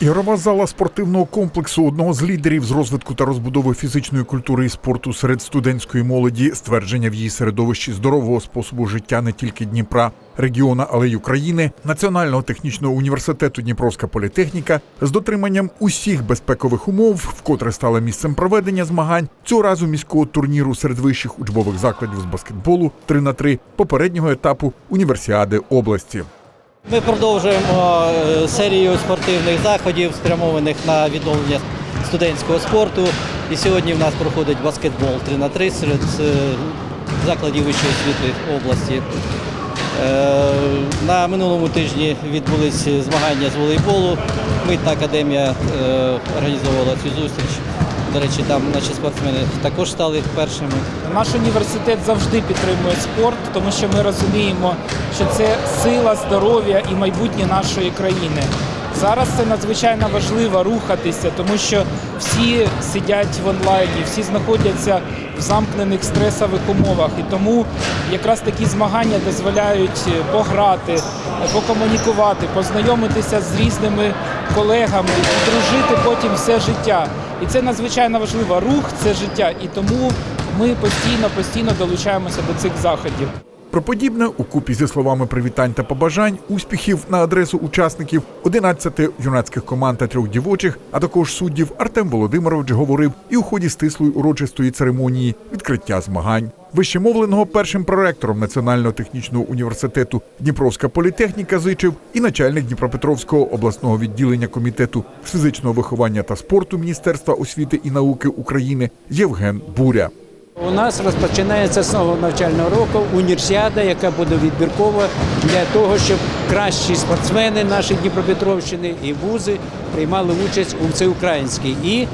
Ігрова зала спортивного комплексу одного з лідерів з розвитку та розбудови фізичної культури і спорту серед студентської молоді, ствердження в її середовищі здорового способу життя не тільки Дніпра, регіона, але й України, Національного технічного університету Дніпровська політехніка з дотриманням усіх безпекових умов, вкотре стала місцем проведення змагань цього разу міського турніру серед вищих учбових закладів з баскетболу 3 на 3 попереднього етапу універсіади області. Ми продовжуємо е, серію спортивних заходів, спрямованих на відновлення студентського спорту. І сьогодні в нас проходить баскетбол 3 на 3 серед е, закладів вищої освіти області. Е, На минулому тижні відбулись змагання з волейболу. Митна академія організовувала цю зустріч. До речі, там наші спортсмени також стали першими. Наш університет завжди підтримує спорт, тому що ми розуміємо, що це сила здоров'я і майбутнє нашої країни. Зараз це надзвичайно важливо рухатися, тому що всі сидять в онлайні, всі знаходяться в замкнених стресових умовах. І тому якраз такі змагання дозволяють е, пограти, покомунікувати, познайомитися з різними колегами, дружити потім все життя. І це надзвичайно важливо. Рух це життя, і тому ми постійно постійно долучаємося до цих заходів. Про подібне у купі зі словами привітань та побажань, успіхів на адресу учасників 11 юнацьких команд та трьох дівочих, а також суддів Артем Володимирович говорив і у ході стислої урочистої церемонії відкриття змагань. Вищемовленого першим проректором Національного технічного університету. Дніпровська політехніка зичив і начальник Дніпропетровського обласного відділення комітету. Фізичного виховання та спорту Міністерства освіти і науки України Євген Буря. У нас розпочинається з нового навчального року універсіада, яка буде відбіркова для того, щоб кращі спортсмени нашої Дніпропетровщини і вузи приймали участь у всеукраїнській. І,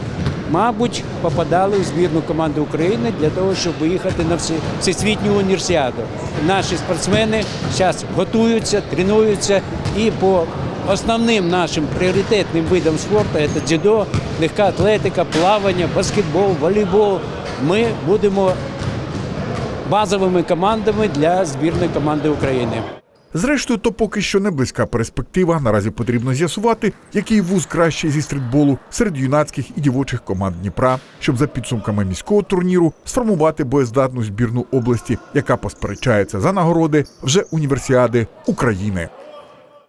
мабуть, попадали в збірну команду України для того, щоб виїхати на всесвітню універсіаду. Наші спортсмени зараз готуються, тренуються і по Основним нашим пріоритетним видом спорту це дзюдо, легка атлетика, плавання, баскетбол, волейбол. Ми будемо базовими командами для збірної команди України. Зрештою, то поки що не близька перспектива. Наразі потрібно з'ясувати, який вуз кращий зі стрітболу серед юнацьких і дівочих команд Дніпра, щоб за підсумками міського турніру сформувати боєздатну збірну області, яка посперечається за нагороди вже універсіади України.